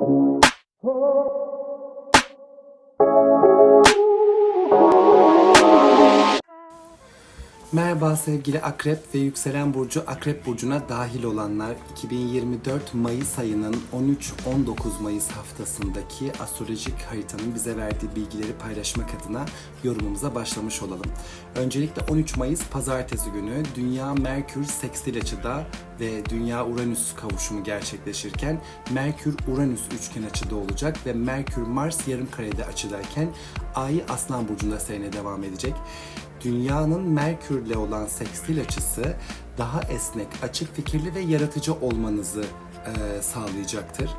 Oh. Merhaba sevgili Akrep ve Yükselen Burcu Akrep Burcu'na dahil olanlar 2024 Mayıs ayının 13-19 Mayıs haftasındaki astrolojik haritanın bize verdiği bilgileri paylaşmak adına yorumumuza başlamış olalım. Öncelikle 13 Mayıs pazartesi günü Dünya Merkür sekstil açıda ve Dünya Uranüs kavuşumu gerçekleşirken Merkür Uranüs üçgen açıda olacak ve Merkür Mars yarım karede açıdayken Ay Aslan Burcu'nda seyrine devam edecek. Dünyanın Merkür'le olan sekstil açısı daha esnek, açık fikirli ve yaratıcı olmanızı e, sağlayacaktır.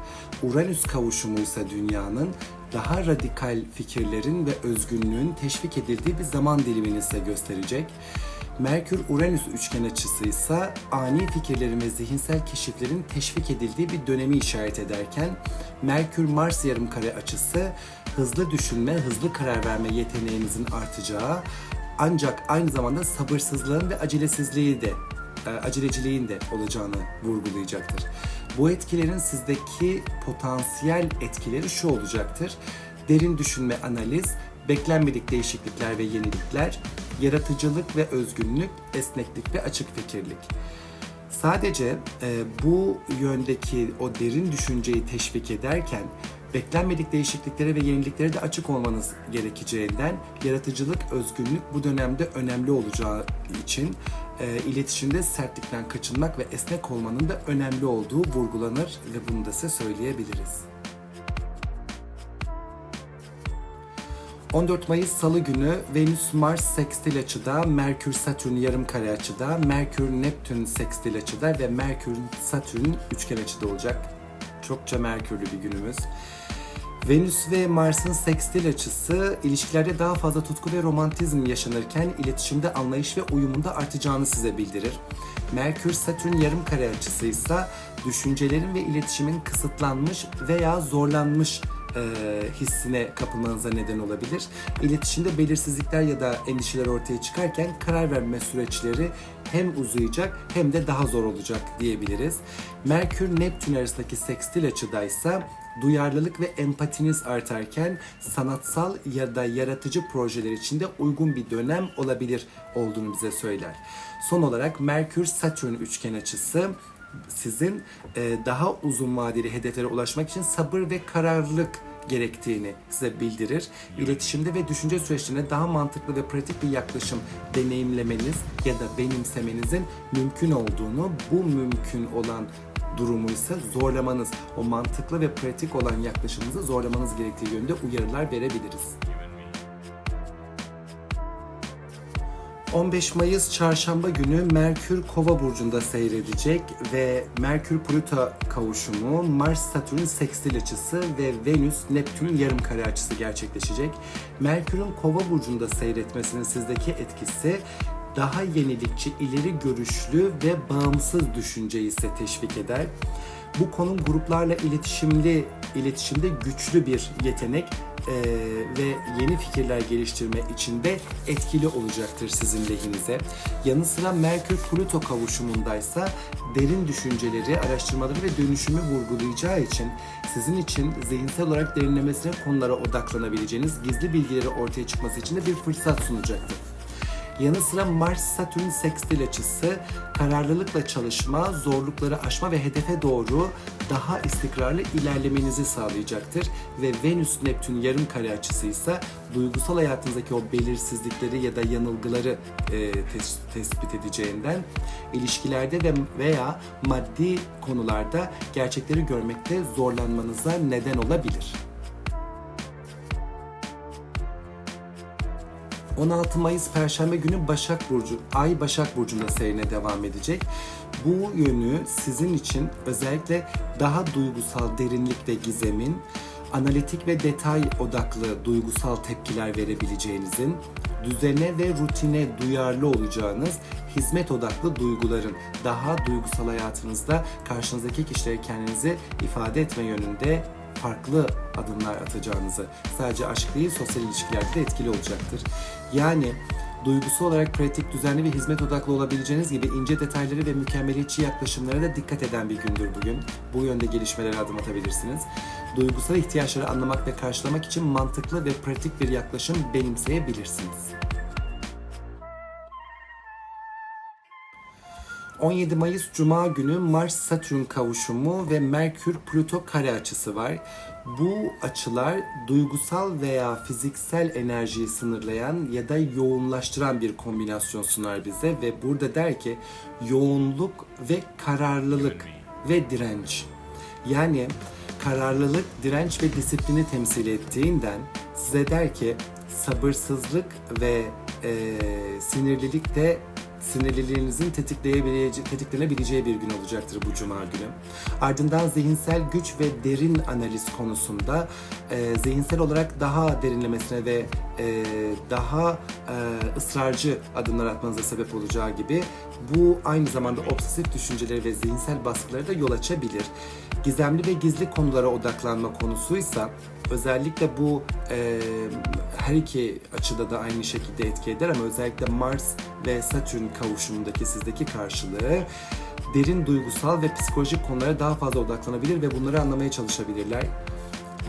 Uranüs kavuşumu ise dünyanın daha radikal fikirlerin ve özgünlüğün teşvik edildiği bir zaman dilimini size gösterecek. Merkür-Uranüs üçgen açısı ise ani fikirlerin ve zihinsel keşiflerin teşvik edildiği bir dönemi işaret ederken Merkür-Mars yarımkare açısı hızlı düşünme, hızlı karar verme yeteneğinizin artacağı ancak aynı zamanda sabırsızlığın ve acelesizliği de e, aceleciliğin de olacağını vurgulayacaktır. Bu etkilerin sizdeki potansiyel etkileri şu olacaktır. Derin düşünme, analiz, beklenmedik değişiklikler ve yenilikler, yaratıcılık ve özgünlük, esneklik ve açık fikirlik. Sadece e, bu yöndeki o derin düşünceyi teşvik ederken beklenmedik değişikliklere ve yeniliklere de açık olmanız gerekeceğinden yaratıcılık, özgünlük bu dönemde önemli olacağı için e, iletişimde sertlikten kaçınmak ve esnek olmanın da önemli olduğu vurgulanır ve bunu da size söyleyebiliriz. 14 Mayıs Salı günü Venüs Mars sekstil açıda, Merkür Satürn yarım kare açıda, Merkür Neptün sekstil açıda ve Merkür Satürn üçgen açıda olacak. Çokça Merkürlü bir günümüz. Venüs ve Mars'ın sekstil açısı ilişkilerde daha fazla tutku ve romantizm yaşanırken iletişimde anlayış ve uyumunda artacağını size bildirir. Merkür Satürn yarım kare açısı ise düşüncelerin ve iletişimin kısıtlanmış veya zorlanmış e, hissine kapılmanıza neden olabilir. İletişimde belirsizlikler ya da endişeler ortaya çıkarken karar verme süreçleri hem uzayacak hem de daha zor olacak diyebiliriz. Merkür Neptün arasındaki sekstil açıdaysa duyarlılık ve empatiniz artarken sanatsal ya da yaratıcı projeler için de uygun bir dönem olabilir olduğunu bize söyler. Son olarak Merkür Satürn üçgen açısı sizin e, daha uzun vadeli hedeflere ulaşmak için sabır ve kararlılık gerektiğini size bildirir. İletişimde ve düşünce süreçlerine daha mantıklı ve pratik bir yaklaşım deneyimlemeniz ya da benimsemenizin mümkün olduğunu, bu mümkün olan durumu ise zorlamanız, o mantıklı ve pratik olan yaklaşımınızı zorlamanız gerektiği yönde uyarılar verebiliriz. 15 Mayıs çarşamba günü Merkür Kova burcunda seyredecek ve Merkür Plüto kavuşumu, Mars Satürn sekstil açısı ve Venüs Neptün yarım kare açısı gerçekleşecek. Merkür'ün Kova burcunda seyretmesinin sizdeki etkisi daha yenilikçi, ileri görüşlü ve bağımsız düşünceyi ise teşvik eder. Bu konum gruplarla iletişimli, iletişimde güçlü bir yetenek e, ve yeni fikirler geliştirme için de etkili olacaktır sizin lehinize. Yanı sıra Merkür Plüto kavuşumundaysa derin düşünceleri, araştırmaları ve dönüşümü vurgulayacağı için sizin için zihinsel olarak derinlemesine konulara odaklanabileceğiniz gizli bilgileri ortaya çıkması için de bir fırsat sunacaktır. Yanı sıra Mars-Satürn sekstil açısı kararlılıkla çalışma, zorlukları aşma ve hedefe doğru daha istikrarlı ilerlemenizi sağlayacaktır. Ve Venüs-Neptün yarım kare açısı ise duygusal hayatınızdaki o belirsizlikleri ya da yanılgıları e, tes- tespit edeceğinden ilişkilerde ve veya maddi konularda gerçekleri görmekte zorlanmanıza neden olabilir. 16 Mayıs Perşembe günü Başak Burcu, Ay Başak Burcu'nda seyrine devam edecek. Bu yönü sizin için özellikle daha duygusal derinlik ve gizemin, analitik ve detay odaklı duygusal tepkiler verebileceğinizin, düzene ve rutine duyarlı olacağınız hizmet odaklı duyguların daha duygusal hayatınızda karşınızdaki kişilere kendinizi ifade etme yönünde farklı adımlar atacağınızı sadece aşk değil sosyal ilişkilerde de etkili olacaktır. Yani Duygusal olarak pratik, düzenli ve hizmet odaklı olabileceğiniz gibi ince detayları ve mükemmeliyetçi yaklaşımlara da dikkat eden bir gündür bugün. Bu yönde gelişmelere adım atabilirsiniz. Duygusal ihtiyaçları anlamak ve karşılamak için mantıklı ve pratik bir yaklaşım benimseyebilirsiniz. 17 Mayıs Cuma günü Mars-Satürn kavuşumu ve Merkür-Plüto kare açısı var. Bu açılar duygusal veya fiziksel enerjiyi sınırlayan ya da yoğunlaştıran bir kombinasyon sunar bize ve burada der ki yoğunluk ve kararlılık ve direnç. Yani kararlılık, direnç ve disiplini temsil ettiğinden size der ki sabırsızlık ve e, sinirlilik de sinirliliğinizin tetiklenebileceği bir gün olacaktır bu cuma günü. Ardından zihinsel güç ve derin analiz konusunda e, zihinsel olarak daha derinlemesine ve e, daha e, ısrarcı adımlar atmanıza sebep olacağı gibi bu aynı zamanda obsesif düşünceleri ve zihinsel baskıları da yol açabilir. Gizemli ve gizli konulara odaklanma konusuysa özellikle bu e, her iki açıda da aynı şekilde etki eder ama özellikle Mars ve Satürn kavuşumundaki sizdeki karşılığı derin duygusal ve psikolojik konulara daha fazla odaklanabilir ve bunları anlamaya çalışabilirler.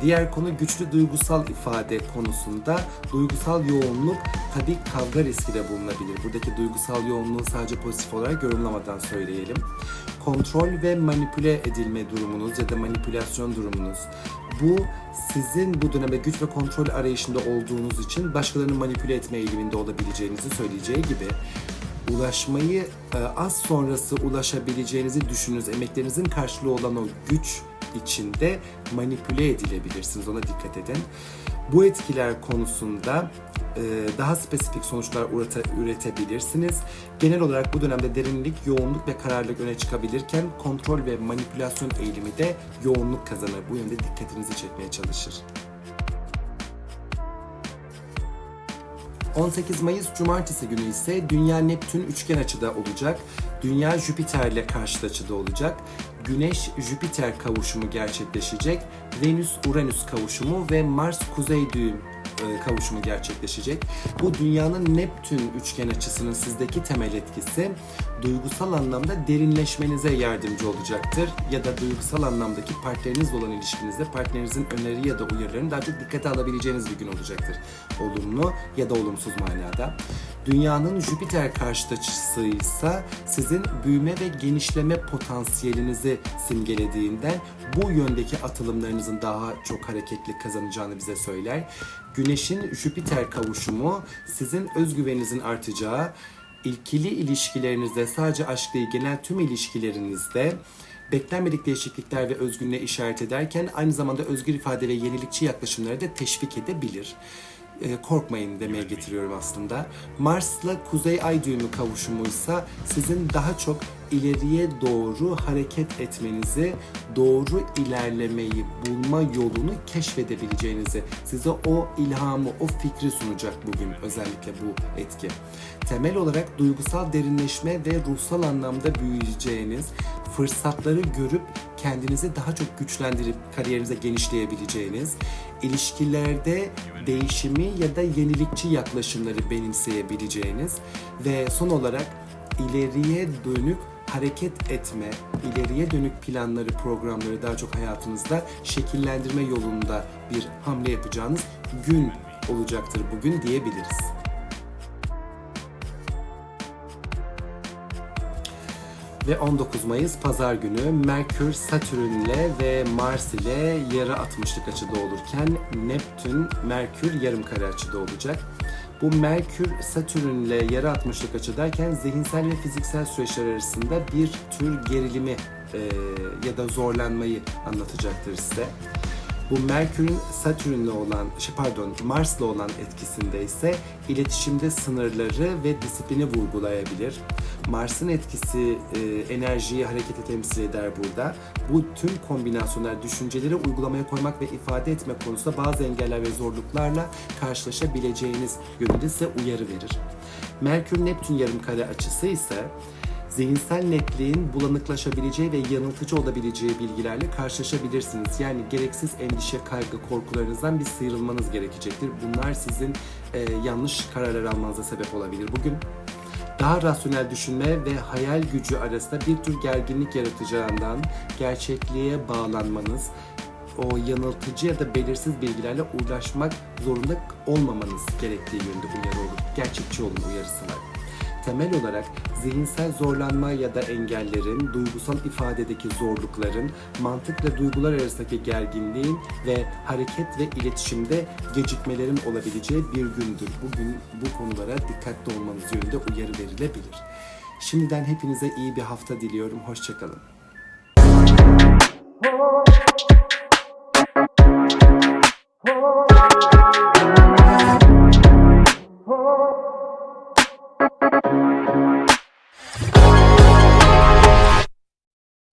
Diğer konu güçlü duygusal ifade konusunda duygusal yoğunluk tabii kavga riski de bulunabilir. Buradaki duygusal yoğunluğu sadece pozitif olarak yorumlamadan söyleyelim. Kontrol ve manipüle edilme durumunuz ya da manipülasyon durumunuz. Bu sizin bu dönemde güç ve kontrol arayışında olduğunuz için başkalarını manipüle etme eğiliminde olabileceğinizi söyleyeceği gibi ulaşmayı e, az sonrası ulaşabileceğinizi düşündüğünüz emeklerinizin karşılığı olan o güç içinde manipüle edilebilirsiniz. Ona dikkat edin. Bu etkiler konusunda e, daha spesifik sonuçlar ürete- üretebilirsiniz. Genel olarak bu dönemde derinlik, yoğunluk ve kararlılık öne çıkabilirken kontrol ve manipülasyon eğilimi de yoğunluk kazanır. Bu yönde dikkatinizi çekmeye çalışır. 18 Mayıs Cumartesi günü ise Dünya Neptün üçgen açıda olacak. Dünya Jüpiter ile karşıt açıda olacak. Güneş Jüpiter kavuşumu gerçekleşecek. Venüs Uranüs kavuşumu ve Mars Kuzey düğüm kavuşumu gerçekleşecek. Bu dünyanın Neptün üçgen açısının sizdeki temel etkisi duygusal anlamda derinleşmenize yardımcı olacaktır. Ya da duygusal anlamdaki partnerinizle olan ilişkinizde partnerinizin öneri ya da uyarılarını daha çok dikkate alabileceğiniz bir gün olacaktır. Olumlu ya da olumsuz manada. Dünyanın Jüpiter karşıt açısı ise sizin büyüme ve genişleme potansiyelinizi simgelediğinden bu yöndeki atılımlarınızın daha çok hareketli kazanacağını bize söyler. Güneşin Jüpiter kavuşumu sizin özgüveninizin artacağı, ilkili ilişkilerinizde sadece aşk değil genel tüm ilişkilerinizde beklenmedik değişiklikler ve özgünlüğe işaret ederken aynı zamanda özgür ifade ve yenilikçi yaklaşımları da teşvik edebilir. E, korkmayın demeye getiriyorum aslında. Mars'la Kuzey Ay düğümü kavuşumuysa sizin daha çok ileriye doğru hareket etmenizi, doğru ilerlemeyi bulma yolunu keşfedebileceğinizi, size o ilhamı, o fikri sunacak bugün özellikle bu etki. Temel olarak duygusal derinleşme ve ruhsal anlamda büyüyeceğiniz, fırsatları görüp kendinizi daha çok güçlendirip kariyerinize genişleyebileceğiniz, ilişkilerde değişimi ya da yenilikçi yaklaşımları benimseyebileceğiniz ve son olarak ileriye dönük hareket etme, ileriye dönük planları, programları daha çok hayatınızda şekillendirme yolunda bir hamle yapacağınız gün olacaktır bugün diyebiliriz. Ve 19 Mayıs Pazar günü Merkür Satürn ile ve Mars ile yarı 60'lık açıda olurken Neptün Merkür yarım kare açıda olacak. Bu Merkür Satürn ile yarı 60'lık açıdayken zihinsel ve fiziksel süreçler arasında bir tür gerilimi e, ya da zorlanmayı anlatacaktır size. Bu Merkür'ün Satürn'le olan, şey pardon Mars'la olan etkisinde ise iletişimde sınırları ve disiplini vurgulayabilir. Mars'ın etkisi e, enerjiyi, harekete temsil eder burada. Bu tüm kombinasyonlar düşünceleri uygulamaya koymak ve ifade etme konusunda bazı engeller ve zorluklarla karşılaşabileceğiniz yönünde size uyarı verir. Merkür Neptün yarımkare açısı ise Zihinsel netliğin bulanıklaşabileceği ve yanıltıcı olabileceği bilgilerle karşılaşabilirsiniz. Yani gereksiz endişe, kaygı, korkularınızdan bir sıyrılmanız gerekecektir. Bunlar sizin e, yanlış kararlar almanıza sebep olabilir. Bugün daha rasyonel düşünme ve hayal gücü arasında bir tür gerginlik yaratacağından gerçekliğe bağlanmanız, o yanıltıcı ya da belirsiz bilgilerle uğraşmak zorunda olmamanız gerektiği yönde uyarı olur. Gerçekçi olun uyarısı var. Temel olarak zihinsel zorlanma ya da engellerin, duygusal ifadedeki zorlukların, mantıkla duygular arasındaki gerginliğin ve hareket ve iletişimde gecikmelerin olabileceği bir gündür. Bugün bu konulara dikkatli olmanız yönünde uyarı verilebilir. Şimdiden hepinize iyi bir hafta diliyorum. Hoşçakalın.